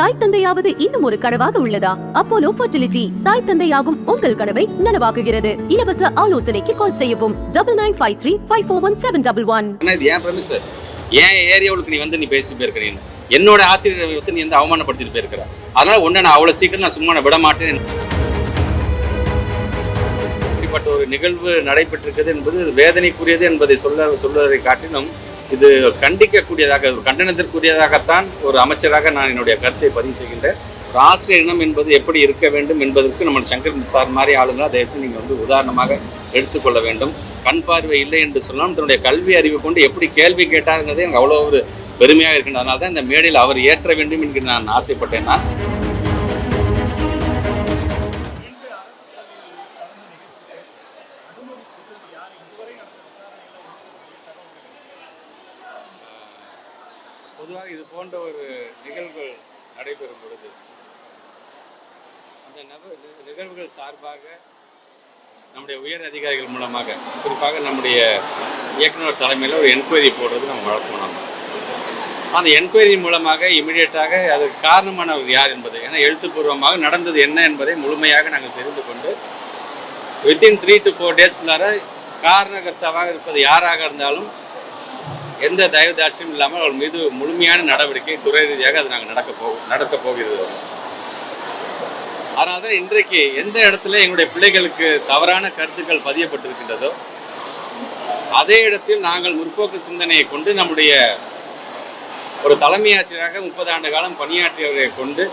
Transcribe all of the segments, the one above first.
தாய் தந்தையாவது இன்னும் ஒரு கனவாக உள்ளதா? அப்போலோ ஃபர்டிலிட்டி தாய் தந்தையாகும் உங்கள் கனவை நனவாக்குகிறது. இலவச ஆலோசனைக்கு கால் செய்யவும். Double nine five three five four one seven double one இது ஏன் பிரமிசஸ் ஏன் ஏரியாவுக்கு நீ வந்து நீ பேசிட்டு போயிருக்கிறீங்க என்னோட ஆசிரியர் வந்து நீ வந்து அவமானப்படுத்திட்டு போயிருக்கிற. அதனால உன்னை நான் அவ்வளோ சீக்கிரம் நான் சும்மா விட மாட்டேன். இப்படிப்பட்ட ஒரு நிகழ்வு நடைபெற்றிருக்கிறது என்பது வேதனைக்குரியது என்பதை சொல்ல சொல்வதை காட்டிலும் இது கண்டிக்கக்கூடியதாக ஒரு கண்டனத்திற்குரியதாகத்தான் ஒரு அமைச்சராக நான் என்னுடைய கருத்தை பதிவு செய்கின்றேன். ஒரு ஆசிரியர் இனம் என்பது எப்படி இருக்க வேண்டும் என்பதற்கு நம்ம சங்கர் சார் மாதிரி ஆளுங்களை அதை எடுத்து நீங்கள் வந்து உதாரணமாக எடுத்துக்கொள்ள வேண்டும். கண் பார்வை இல்லை என்று சொன்னால் தன்னுடைய கல்வி அறிவு கொண்டு எப்படி கேள்வி கேட்டாருங்கிறதே எனக்கு அவ்வளோ ஒரு பெருமையாக இருக்கின்றதுனால தான் இந்த மேடையில் அவர் ஏற்ற வேண்டும் என்று நான் ஆசைப்பட்டேன் நான். சார்பாக நம்முடைய உயர் அதிகாரிகள் மூலமாக குறிப்பாக நம்முடைய இயக்குநர் தலைமையில் ஒரு என்கொயரி போடுறது நம்ம வழக்கம் நம்ம அந்த என்கொயரி மூலமாக இமிடியேட்டாக அதுக்கு காரணமானவர் யார் என்பது ஏன்னா எழுத்துப்பூர்வமாக நடந்தது என்ன என்பதை முழுமையாக நாங்கள் தெரிந்து கொண்டு வித்தின் த்ரீ டு ஃபோர் டேஸ்க்குள்ளார காரணகர்த்தாவாக இருப்பது யாராக இருந்தாலும் எந்த தயவு தாட்சியும் இல்லாமல் அவர் மீது முழுமையான நடவடிக்கை துறை ரீதியாக அது நாங்கள் நடக்க போ நடக்க போகிறது. அதனால தான் இன்றைக்கு எந்த இடத்துல எங்களுடைய பிள்ளைகளுக்கு தவறான கருத்துக்கள் பதியப்பட்டிருக்கின்றதோ அதே இடத்தில் நாங்கள் முற்போக்கு சிந்தனையை கொண்டு நம்முடைய ஒரு தலைமை ஆசிரியராக முப்பது ஆண்டு காலம் பணியாற்றியவரை கொண்டு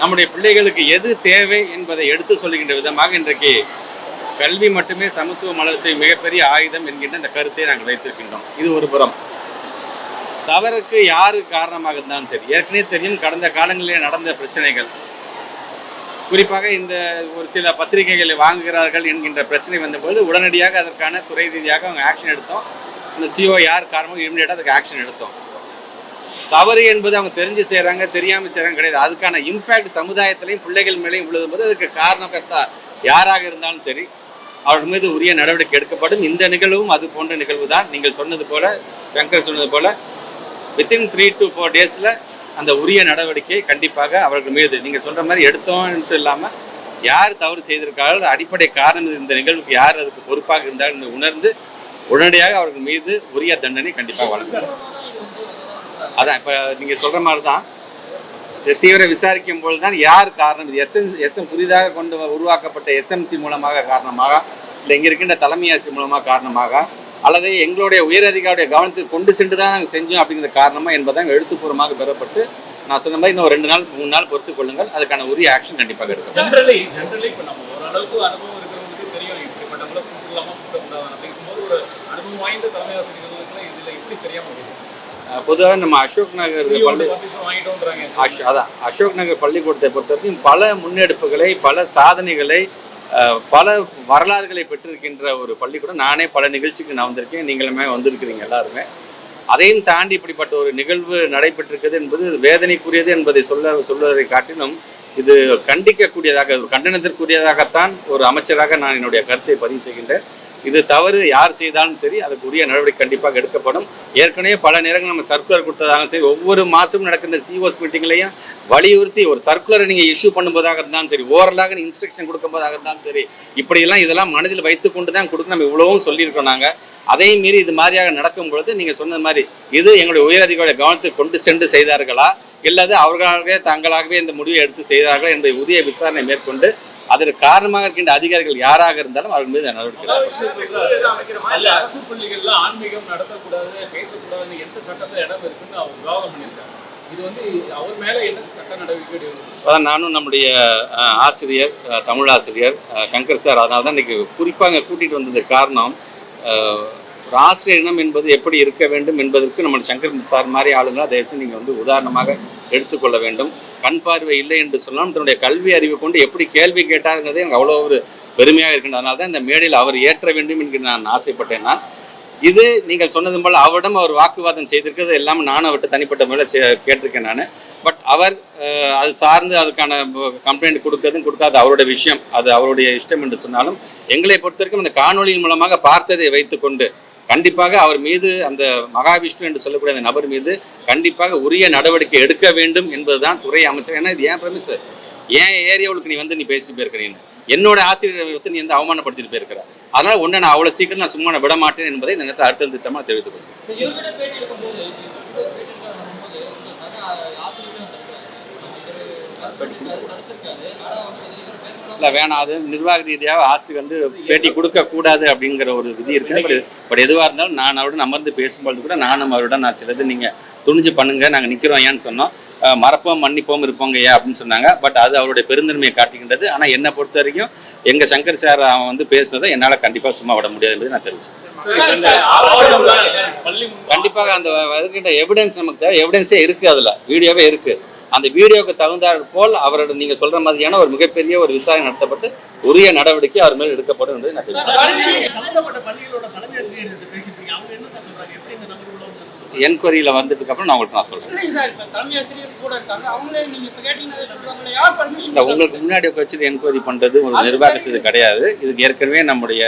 நம்முடைய பிள்ளைகளுக்கு எது தேவை என்பதை எடுத்து சொல்லுகின்ற விதமாக இன்றைக்கு கல்வி மட்டுமே சமத்துவ மலர் மிகப்பெரிய ஆயுதம் என்கின்ற இந்த கருத்தை நாங்கள் வைத்திருக்கின்றோம். இது ஒரு புறம். தவறுக்கு யாரு காரணமாக இருந்தாலும் சரி. ஏற்கனவே தெரியும் கடந்த காலங்களிலே நடந்த பிரச்சனைகள். குறிப்பாக இந்த ஒரு சில பத்திரிகைகளை வாங்குகிறார்கள் என்கின்ற பிரச்சனை வந்தபோது உடனடியாக அதற்கான துறை ரீதியாக அவங்க ஆக்ஷன் எடுத்தோம். இந்த சிஓ யார் காரணமோ இமீடியட்டாக அதுக்கு ஆக்ஷன் எடுத்தோம். தவறு என்பது அவங்க தெரிஞ்சு செய்கிறாங்க தெரியாமல் செய்கிறாங்க கிடையாது. அதுக்கான இம்பேக்ட் சமுதாயத்திலையும் பிள்ளைகள் மேலேயும் விழுதும்போது அதுக்கு காரணகர்த்தா யாராக இருந்தாலும் சரி அவர் மீது உரிய நடவடிக்கை எடுக்கப்படும். இந்த நிகழ்வும் அது போன்ற நிகழ்வு தான் நீங்கள் சொன்னது போல சங்கர் சொன்னது போல வித்தின் த்ரீ டு ஃபோர் டேஸில் அந்த உரிய நடவடிக்கை கண்டிப்பாக அவர்கள் மீது. நீங்கள் சொல்கிற மாதிரி எடுத்தோன்ட்டு இல்லாமல் யார் தவறு செய்திருக்கார்கள் அடிப்படை காரணம் இந்த நிகழ்வுக்கு யார் அதுக்கு பொறுப்பாக இருந்தால் என்று உணர்ந்து உடனடியாக அவர்கள் மீது உரிய தண்டனை கண்டிப்பாக வழங்கும் அதான் இப்போ நீங்கள் சொல்கிற மாதிரி தான் தீவிர விசாரிக்கும் போது தான் யார் காரணம்? இது எஸ்எம் எஸ்எம் புதிதாக கொண்டு வ- உருவாக்கப்பட்ட எஸ்எம்சி மூலமாக காரணமாக இல்லை இங்கே இருக்கின்ற தலைமை ஆசி மூலமாக காரணமாக அல்லது எங்களுடைய உயரதிகாரியுடைய கவனத்துக்கு கொண்டு சென்று தான் நாங்கள் செஞ்சோம் அப்படிங்கிற காரணமாக என்பதாக எழுத்துப்பூர்வமாக பெறப்பட்டு நான் சொன்ன மாதிரி இன்னும் ரெண்டு நாள் மூணு நாள் பொறுத்துக் கொள்ளுங்கள். அதுக்கான உரிய ஆக்ஷன் கண்டிப்பாக எடுக்கும் பொதுவாக நம்ம அசோக் நகர் பள்ளி அதான் அசோக் நகர் பள்ளிக்கூடத்தை பொறுத்த வரைக்கும் பல முன்னெடுப்புகளை பல சாதனைகளை பல வரலாறுகளை பெற்றிருக்கின்ற ஒரு பள்ளிக்கூடம் நானே பல நிகழ்ச்சிக்கு நான் வந்திருக்கேன். நீங்களுமே வந்திருக்கிறீங்க எல்லாருமே. அதையும் தாண்டி இப்படிப்பட்ட ஒரு நிகழ்வு நடைபெற்றிருக்கிறது என்பது வேதனைக்குரியது என்பதை சொல்ல சொல்வதை காட்டிலும் இது கண்டிக்கக்கூடியதாக ஒரு கண்டனத்திற்குரியதாகத்தான் ஒரு அமைச்சராக நான் என்னுடைய கருத்தை பதிவு செய்கின்றேன். இது தவறு யார் செய்தாலும் சரி அதுக்குரிய நடவடிக்கை கண்டிப்பாக எடுக்கப்படும். ஏற்கனவே பல நேரங்கள் நம்ம சர்க்குலர் கொடுத்ததாலும் சரி ஒவ்வொரு மாதமும் நடக்கின்ற சிஓஸ் மீட்டிங்லையும் வலியுறுத்தி ஒரு சர்க்குலரை நீங்கள் இஷ்யூ பண்ணும்போதாக இருந்தாலும் சரி ஓரலாக இன்ஸ்ட்ரக்ஷன் கொடுக்கும்போதாக இருந்தாலும் சரி இப்படியெல்லாம் இதெல்லாம் மனதில் வைத்துக்கொண்டு தான் கொடுக்க நம்ம இவ்வளவும் சொல்லியிருக்கோம் நாங்கள் அதையும் மீறி இது மாதிரியாக நடக்கும் பொழுது நீங்கள் சொன்னது மாதிரி இது எங்களுடைய உயரதிகாரியுடைய கவனத்துக்கு கொண்டு சென்று செய்தார்களா? இல்லது அவர்களாகவே தங்களாகவே இந்த முடிவை எடுத்து செய்தார்களா? என்பதை உரிய விசாரணை மேற்கொண்டு அதற்கு காரணமாக இருக்கின்ற அதிகாரிகள் யாராக இருந்தாலும் அவர்கள் மீது நடவடிக்கை எடுக்கப்படும். அல்ல அரசு பள்ளிகள்ல ஆன்மீகம் நடத்தக்கூடாது பேசக்கூடாதுன்னு எந்த சட்டத்துல இடம் இருக்குன்னு அவர் விவாதம் பண்ணியிருக்காங்க இது வந்து அவர் மேல என்ன சட்ட நடவடிக்கை எடுக்கணும்? அதான் நானும் நம்முடைய ஆசிரியர் அஹ், தமிழ் ஆசிரியர் அஹ், சங்கர் சார் அதனால தான் இன்றைக்கி குறிப்பாக இங்கே கூட்டிகிட்டு வந்ததுக்கு காரணம் ஒரு ஆசிரியர் இனம் என்பது எப்படி இருக்க வேண்டும் என்பதற்கு நம்ம சங்கர் சார் மாதிரி ஆளுங்களை அதை எடுத்து நீங்கள் வந்து உதாரணமாக எடுத்துக்கொள்ள வேண்டும் கண் பார்வை இல்லை என்று சொன்னாலும் தன்னுடைய கல்வி அறிவு கொண்டு எப்படி கேள்வி கேட்டாருங்கிறது எனக்கு அவ்வளோ ஒரு பெருமையாக இருக்கின்றதுனால தான் இந்த மேடையில் அவர் ஏற்ற வேண்டும் என்று நான் ஆசைப்பட்டேன். நான் இது நீங்கள் சொன்னது போல் அவரிடம் அவர் வாக்குவாதம் செய்திருக்கிறது எல்லாமே நானும் அவர்கிட்ட தனிப்பட்ட முறையில் கேட்டிருக்கேன் நான். பட் அவர் அது சார்ந்து அதுக்கான கம்ப்ளைண்ட் கொடுக்கறதும் கொடுக்காத. அவருடைய விஷயம் அது அவருடைய இஷ்டம் என்று சொன்னாலும் எங்களை பொறுத்த வரைக்கும் இந்த காணொலியின் மூலமாக பார்த்ததை வைத்துக்கொண்டு கண்டிப்பாக அவர் மீது அந்த மகாவிஷ்ணு என்று சொல்லக்கூடிய அந்த நபர் மீது கண்டிப்பாக உரிய நடவடிக்கை எடுக்க வேண்டும் என்பதுதான் துறை அமைச்சர். ஏன்னா இது ஏன் பிரமிசஸ் ஏன் ஏரியாவுக்கு நீ வந்து நீ பேசிட்டு போயிருக்கிறீன்னு என்னோட ஆசிரியர் வந்து நீ வந்து அவமானப்படுத்திட்டு போயிருக்கிற. அதனால ஒன்றை நான் அவ்வளோ சீக்கிரம் நான் சும்மா நான் விட மாட்டேன் என்பதை இந்த நேரத்தில் அடுத்த திட்டமாக தெரிவித்துக் கொள்கிறேன் இவர்கிட்ட பேட்டி எடுக்கும்போது இவர்கிட்ட பேட்டி வரும்போது இந்த சக ஆசிரியர்களும் வந்திருக்காரு தடுத்திருக்காரு ஆனா வந்து இவர் பேசக்கூடாது இல்லை வேணாம். அது நிர்வாக ரீதியாக ஆசி வந்து பேட்டி கொடுக்கக்கூடாது அப்படிங்கிற ஒரு விதி இருக்கு. பட் பட் எதுவாக இருந்தாலும் நான் அவருடன் அமர்ந்து பேசும்பொழுது கூட நானும் அவருடன் நான் சிலது நீங்கள் துணிஞ்சு பண்ணுங்க. நாங்கள் நிற்கிறோம் ஏன்னு சொன்னோம். மறப்போம் மன்னிப்போம் இருப்போங்க ஐயா அப்படின்னு சொன்னாங்க. பட் அது அவருடைய பெருந்தன்மையை காட்டுகின்றது. ஆனால் என்னை பொறுத்த வரைக்கும் எங்கள் சங்கர் சார் அவன் வந்து பேசுனதை என்னால் கண்டிப்பாக சும்மா விட முடியாது என்பதை நான் தெரிவிச்சேன். கண்டிப்பாக அந்த எவிடன்ஸ் நமக்கு தேவை. எவிடன்ஸே இருக்குது அதில். வீடியோவே இருக்குது அந்த வீடியோவுக்கு தகுந்தாற் போல் அவரோட நீங்கள் சொல்கிற மாதிரியான ஒரு மிகப்பெரிய ஒரு விசாரணை நடத்தப்பட்டு உரிய நடவடிக்கை அவர் மேல் எடுக்கப்படும் என்பதை நான் என்கொயரியில் வந்ததுக்கு அப்புறம் நான் உங்களுக்கு நான் நீங்க பர்மிஷன் இல்லை உங்களுக்கு முன்னாடி வச்சுட்டு என்கொயரி பண்ணுறது ஒரு நிர்வாகத்துக்கு கிடையாது. இதுக்கு ஏற்கனவே நம்முடைய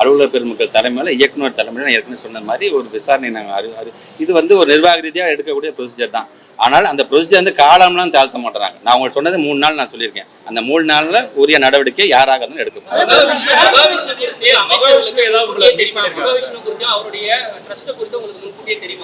அலுவலர் பெருமக்கள் தலைமையில் இயக்குனர் தலைமையில் நான் ஏற்கனவே சொன்ன மாதிரி ஒரு விசாரணை நாங்கள் அறி இது வந்து ஒரு நிர்வாக ரீதியாக எடுக்கக்கூடிய ப்ரொசீஜர் தான். ஆனால் அந்த ப்ரொசீஜர் வந்து காலம்லாம் தாழ்த்த மாட்டுறாங்க. நான் உங்களுக்கு சொன்னது மூணு நாள் நான் சொல்லியிருக்கேன். அந்த மூணு நாளில் உரிய நடவடிக்கை யாராக இருந்தாலும் தெரியுமா?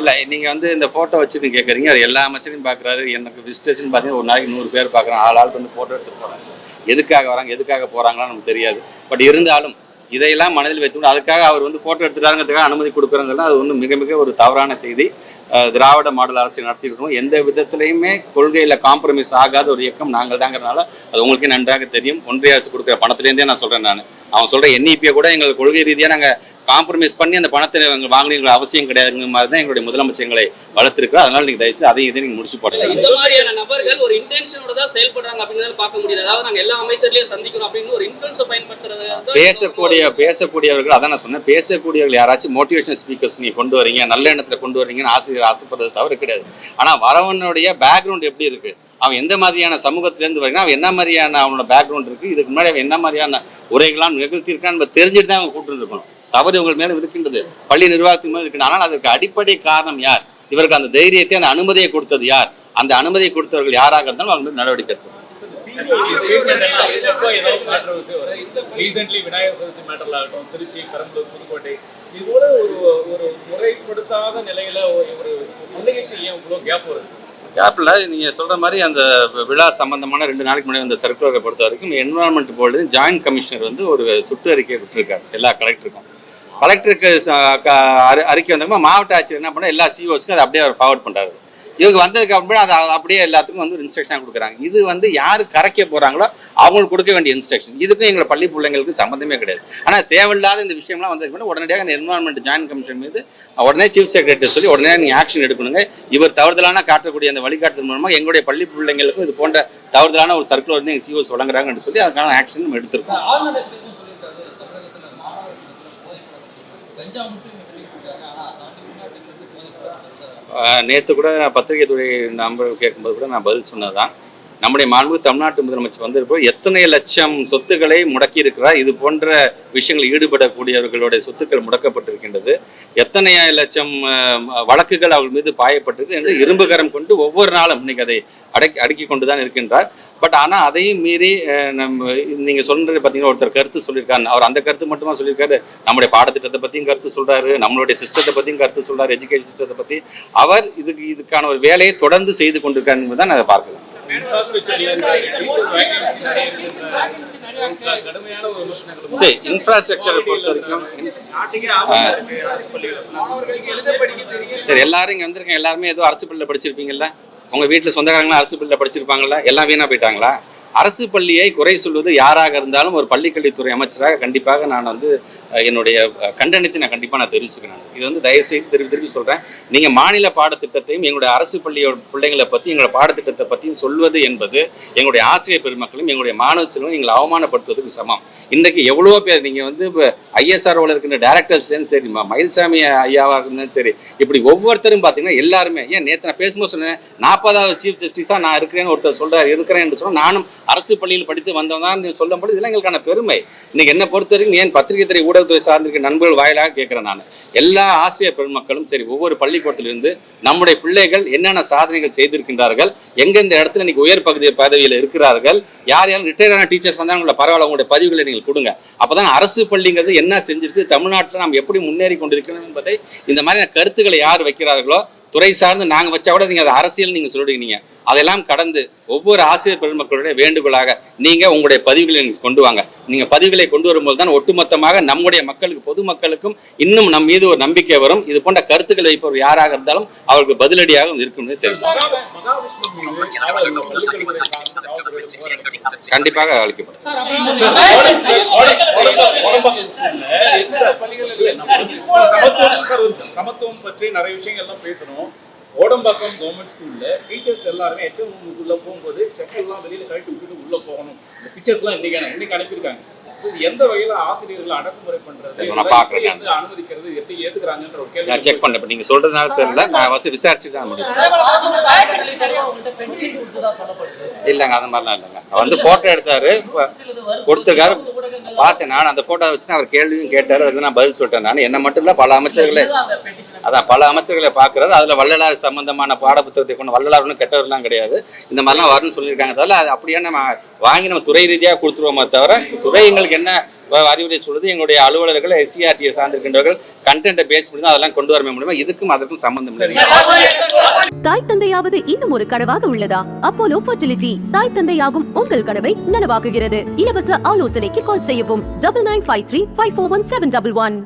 இல்லை நீங்கள் வந்து இந்த ஃபோட்டோ வச்சு நீங்கள் கேட்குறீங்க அது எல்லா அமைச்சரையும் பார்க்குறாரு எனக்கு விசிட்டர்ஸ்னு பார்த்தீங்கன்னா ஒரு நாளைக்கு நூறு பேர் பார்க்குறேன் ஆள் ஆளுக்கு வந்து ஃபோட்டோ எடுத்துட்டு போகிறாங்க எதுக்காக வராங்க? எதுக்காக போகிறாங்களான்னு நமக்கு தெரியாது. பட் இருந்தாலும் இதையெல்லாம் மனதில் வைத்துக்கொண்டு அதுக்காக அவர் வந்து ஃபோட்டோ எடுத்துட்டாருங்கிறதுக்காக அனுமதி கொடுக்குறதெல்லாம் அது வந்து மிக மிக ஒரு தவறான செய்தி. திராவிட மாடல் அரசு நடத்திட்டு இருக்கோம் எந்த விதத்திலையுமே கொள்கையில் காம்ப்ரமைஸ் ஆகாத ஒரு இயக்கம் நாங்கள் தாங்கிறனால அது உங்களுக்கே நன்றாக தெரியும். ஒன்றிய அரசு கொடுக்குற பணத்துலேருந்தே நான் சொல்கிறேன் நான். அவன் சொல்கிற என்இபியை கூட எங்கள் கொள்கை ரீதியாக நாங்கள் காம்ப்ரமைஸ் பண்ணி அந்த பணத்தை வாங்கினீங்க அவசியம் கிடையாதுங்கிற மாதிரி தான் எங்களுடைய முதலமைச்சர் எங்களை வளர்த்துருக்கோம் அதனால நீங்கள் தயவுசெய்து அதையும் இதை நீங்கள் முடிச்சு போடுங்க இந்த மாதிரியான நபர்கள் ஒரு இன்டென்ஷனோட தான் செயல்படுறாங்க அப்படிங்கறத பார்க்க முடியுது. அதாவது நாங்க எல்லா அமைச்சர்லயும் சந்திக்கிறோம் அப்படின்னு ஒரு இன்ஃபுளுன்ஸை பயன்படுத்துறது பேசக்கூடிய பேசக்கூடியவர்கள் அதான் நான் சொன்னேன் பேசக்கூடியவர்கள் யாராச்சும் மோட்டிவேஷன் ஸ்பீக்கர்ஸ் நீங்கள் கொண்டு வரீங்க நல்ல எண்ணத்தில் கொண்டு வரீங்கன்னு ஆசிரியர் ஆசைப்படுறது தவறு கிடையாது. ஆனால் வரவனுடைய பேக்ரவுண்ட் எப்படி இருக்குது அவன் எந்த மாதிரியான சமூகத்திலேருந்து வரீங்கன்னா அவன் என்ன மாதிரியான அவனோட பேக்ரவுண்ட் இருக்குது இதுக்கு முன்னாடி அவன் என்ன மாதிரியான உரைகளாம் நிகழ்த்தியிருக்கான்னு தெரிஞ்சுட்டு தான் அவங்க கூப்பிட்டு இருக்கணும். தவறு உங்கள் மேலே இருக்கின்றது. பள்ளி நிர்வாகத்தின் மேலே இருக்கின்றது ஆனால் அதற்கு அடிப்படை காரணம் யார்? இவருக்கு அந்த தைரியத்தை அந்த அனுமதியை கொடுத்தது யார்? அந்த அனுமதியை கொடுத்தவர்கள் யாராக இருந்தாலும் அவங்க மீது நடவடிக்கை எடுக்கணும். ரீசென்ட்லி விநாயகர் சதுர்த்தி மேட்டர்ல ஆகட்டும் திருச்சி பெரம்பலூர் புதுக்கோட்டை இது போல ஒரு ஒரு முறைப்படுத்தாத நிலையில ஒரு ஒரு நிகழ்ச்சி ஏன் இவ்வளோ கேப் வருது? கேப்பில் நீங்கள் சொல்கிற மாதிரி அந்த விழா சம்பந்தமான ரெண்டு நாளைக்கு முன்னாடி அந்த சர்க்குலரை பொறுத்த வரைக்கும் என்வரான்மெண்ட் போர்டு ஜாயின்ட் கமிஷனர் வந்து ஒரு சுற்றறிக்கை விட்டுருக்காரு. எல்லா கலெக்டருக்கும் கலெக்டருக்கு அறிக்கை வந்தப்போ மாவட்ட ஆட்சியர் என்ன பண்ண எல்லா சிஓஸ்க்கும் அதை அப்படியே அவர் ஃபார்வர்ட் பண்ணுறாரு இவங்க வந்ததுக்கு அப்புறம் அதை அப்படியே எல்லாத்துக்கும் வந்து இன்ஸ்ட்ரக்ஷன் கொடுக்குறாங்க. இது வந்து யார் கரைக்க போகிறாங்களோ அவங்களுக்கு கொடுக்க வேண்டிய இன்ஸ்ட்ரக்ஷன் இதுக்கும் எங்களை பள்ளி பிள்ளைங்களுக்கு சம்மந்தமே கிடையாது. ஆனால் தேவையில்லாத இந்த விஷயம்லாம் வந்ததுக்கு அப்புறம் உடனடியாக இந்த என்வரான்மெண்ட் ஜாயின் கமிஷன் மீது உடனே சீஃப் செக்ரட்டரி சொல்லி உடனே நீங்கள் ஆக்ஷன் எடுக்கணுங்க. இவர் தவறுதலான காட்டக்கூடிய அந்த வழிகாட்டுதல் மூலமாக எங்களுடைய பள்ளி பிள்ளைங்களுக்கும் இது போன்ற தவறுதலான ஒரு சர்க்குலர் வந்து எங்கள் சிஓஸ் வழங்குறாங்கன்னு சொல்லி அதுக்கான ஆக்ஷன் நம்ம எடுத்திருக்கோம் ஆளுநர் எதுவும் சொல்லியிருக்காரு தமிழகத்துல மாணவர் போதைப்பழக்கம் கஞ்சா மட்டும் இங்க வெளியிட்டு இருக்காங்க ஆனா அதை தாண்டி உள்நாட்டுக்கு போதைப்பழக்கம் நேற்று கூட நான் பத்திரிகை துறை நம்பர் கேட்கும்போது கூட நான் பதில் சொன்னதுதான். நம்முடைய மாண்பு தமிழ்நாட்டு முதலமைச்சர் வந்திருப்போ எத்தனை லட்சம் சொத்துக்களை முடக்கி இருக்கிறார் இது போன்ற விஷயங்களில் ஈடுபடக்கூடியவர்களுடைய சொத்துக்கள் முடக்கப்பட்டிருக்கின்றது. எத்தனை லட்சம் வழக்குகள் அவர்கள் மீது பாயப்பட்டிருக்கு என்று இரும்புகரம் கொண்டு ஒவ்வொரு நாளும் இன்னைக்கு அதை அடக்கி அடுக்கி கொண்டு தான் இருக்கின்றார். பட் ஆனால் அதையும் மீறி நம்ம நீங்கள் சொல்றது பார்த்தீங்கன்னா ஒருத்தர் கருத்து சொல்லியிருக்காரு. அவர் அந்த கருத்து மட்டுமா சொல்லியிருக்காரு? நம்முடைய பாடத்திட்டத்தை பற்றியும் கருத்து சொல்கிறாரு நம்மளுடைய சிஸ்டத்தை பற்றியும் கருத்து சொல்கிறார் எஜுகேஷன் சிஸ்டத்தை பற்றி அவர் இதுக்கு இதுக்கான ஒரு வேலையை தொடர்ந்து செய்து கொண்டிருக்காரு என்பதை நான் அதை பார்க்கலாம். சரி இன்ஃப்ராஸ்ட்ரக்சரை பொறுத்த வரைக்கும் சரி எல்லாரும் இங்கே வந்திருக்கேன் எல்லாருமே ஏதோ அரசு பள்ளியில் படிச்சிருப்பீங்கல்ல? உங்கள் வீட்டில் சொந்தக்காரங்களாம் அரசு பள்ளியில் படிச்சிருப்பாங்களா எல்லாம் வீணாக போயிட்டாங்களா? அரசு பள்ளியை குறை சொல்வது யாராக இருந்தாலும் ஒரு பள்ளிக்கல்வித்துறை அமைச்சராக கண்டிப்பாக நான் வந்து என்னுடைய கண்டனத்தை நான் கண்டிப்பாக நான் தெரிவிச்சுக்கிறேன். இது வந்து தயவுசெய்து திருப்பி திருப்பி சொல்கிறேன் நீங்கள் மாநில பாடத்திட்டத்தையும் எங்களுடைய அரசு பள்ளியோட பிள்ளைங்களை பற்றி எங்களோட பாடத்திட்டத்தை பற்றியும் சொல்வது என்பது எங்களுடைய ஆசிரியர் பெருமக்களும் எங்களுடைய மாணவ செல்வம் எங்களை அவமானப்படுத்துவதற்கு சமம். இன்றைக்கு எவ்வளோ பேர் நீங்கள் வந்து இப்போ ஐஎஸ்ஆர்ஓவில் இருக்கின்ற டேரக்டர்ஸ்லேருந்து சரி மயில்சாமி ஐயாவாக இருந்தாலும் சரி இப்படி ஒவ்வொருத்தரும் பார்த்தீங்கன்னா எல்லாருமே ஏன் நேற்று நான் பேசும்போது சொன்னேன் நாற்பதாவது சீஃப் ஜஸ்டிஸாக நான் இருக்கிறேன்னு ஒருத்தர் சொல்கிறார் இருக்கிறேன் என்று சொன்னால் நானும் அரசு பள்ளியில் படித்து வந்தவன் தான் சொல்லும்போது இதெல்லாம் எங்களுக்கான பெருமை. இன்னைக்கு என்ன பொறுத்த வரைக்கும் ஏன் பத்திரிகை துறை ஊடகத்துறை சார்ந்திருக்க நண்பர்கள் வாயிலாக கேட்குறேன் நான். எல்லா ஆசிரியர் பெருமக்களும் சரி ஒவ்வொரு பள்ளிக்கூடத்திலிருந்து நம்முடைய பிள்ளைகள் என்னென்ன சாதனைகள் செய்திருக்கின்றார்கள் எந்தெந்த இடத்துல இன்னைக்கு உயர் பகுதி பதவியில் இருக்கிறார்கள் யார் யாரும் ரிட்டையர்டான டீச்சர்ஸ் வந்தால் உங்களோட பரவாயில்ல உங்களுடைய பதிவுகளை நீங்கள் கொடுங்க. அப்போதான் அரசு பள்ளிங்கிறது என்ன செஞ்சிருக்கு தமிழ்நாட்டில் நாம் எப்படி முன்னேறி கொண்டிருக்கணும் என்பதை இந்த மாதிரியான கருத்துக்களை யார் வைக்கிறார்களோ துறை சார்ந்து நாங்கள் வச்சா கூட நீங்கள் அதை அரசியல் நீங்கள் சொல்றீங்க அதெல்லாம் கடந்து ஒவ்வொரு ஆசிரியர் பெருமக்களுடைய வேண்டுகோளாக நீங்க உங்களுடைய பதிவுகளை நீங்கள் கொண்டு வாங்க. நீங்க பதிவுகளை கொண்டு வரும்போது தான் ஒட்டுமொத்தமாக நம்முடைய மக்களுக்கு பொதுமக்களுக்கும் இன்னும் நம் மீது ஒரு நம்பிக்கை வரும். இது போன்ற கருத்துக்கள் வைப்பவர் யாராக இருந்தாலும் அவருக்கு பதிலடியாக இருக்கும் தெரியும் கண்டிப்பாக அளிக்கப்படும். சமத்துவம் பற்றி நிறைய விஷயங்கள்லாம் பேசணும். ஓடம்பாக்கம் கவர்மெண்ட் ஸ்கூல்ல டீச்சர்ஸ் எல்லாருமே ஹெச்எம் ரூமுக்குள்ள போகும்போது செக்கெல்லாம் வெளியில கழட்டி விட்டுட்டு உள்ள போகணும். இந்த பிக்சர்ஸ்லாம் இன்னைக்கு இன்னைக்கு அனுப்பியிருக்காங்க. இது எந்த வகையில ஆசிரியர்கள் அடக்குமுறை. எப்படி வந்து அனுமதிக்கிறது? எப்படி ஏத்துக்கிறாங்கன்ற ஒரு கேள்வி நான் செக் பண்ணேன். இப்போ நீங்கள் சொல்றதுனால தெரியல. நான் வசதி விசாரிச்சு தான் முடியும் இல்லைங்க அந்த மாதிரிலாம் இல்லைங்க. அவர் வந்து ஃபோட்டோ எடுத்தாரு. இப்ப கொடுத்துருக்காரு. பார்த்தேன். நான் அந்த ஃபோட்டோ வச்சு தான் அவர் கேள்வியும் கேட்டார். அதுக்கு நான் பதில் சொல்லிட்டேன். நான் என்ன மட்டும் இல்லை பல அமைச்சர்களை. அதான் பல அமைச்சர்களை பார்க்கறது. அதில் வள்ளலார் சம்பந்தமான பாடப்புத்தகத்தை கொண்டு வள்ளலார் ஒன்றும் கெட்டவர்லாம் கிடையாது. இந்த மாதிரிலாம் வரும்னு சொல்லியிருக்காங்க. தவிர அது அப்படியே நம்ம வாங்கி நம்ம துறை ரீதியாக கொடுத்துருவோமே தவிர துறை எங்களுக்கு என்ன அறிவுரை சொல்லுது எங்களுடைய அலுவலர்கள் எஸ்சிஆர்டியை சார்ந்திருக்கின்றவர்கள் கண்டென்ட்டை பேஸ் பண்ணி அதெல்லாம் கொண்டு வர முடியுமா இதுக்கும் அதற்கும் சம்பந்தம் இல்லை. தாய் தந்தையாவது இன்னும் ஒரு கனவாக உள்ளதா? அப்போலோ ஃபர்டிலிட்டி தாய் தந்தையாகும் உங்கள் கனவை நனவாக்குகிறது. இலவச ஆலோசனைக்கு கால் செய்யவும். Double nine five three five four one seven double one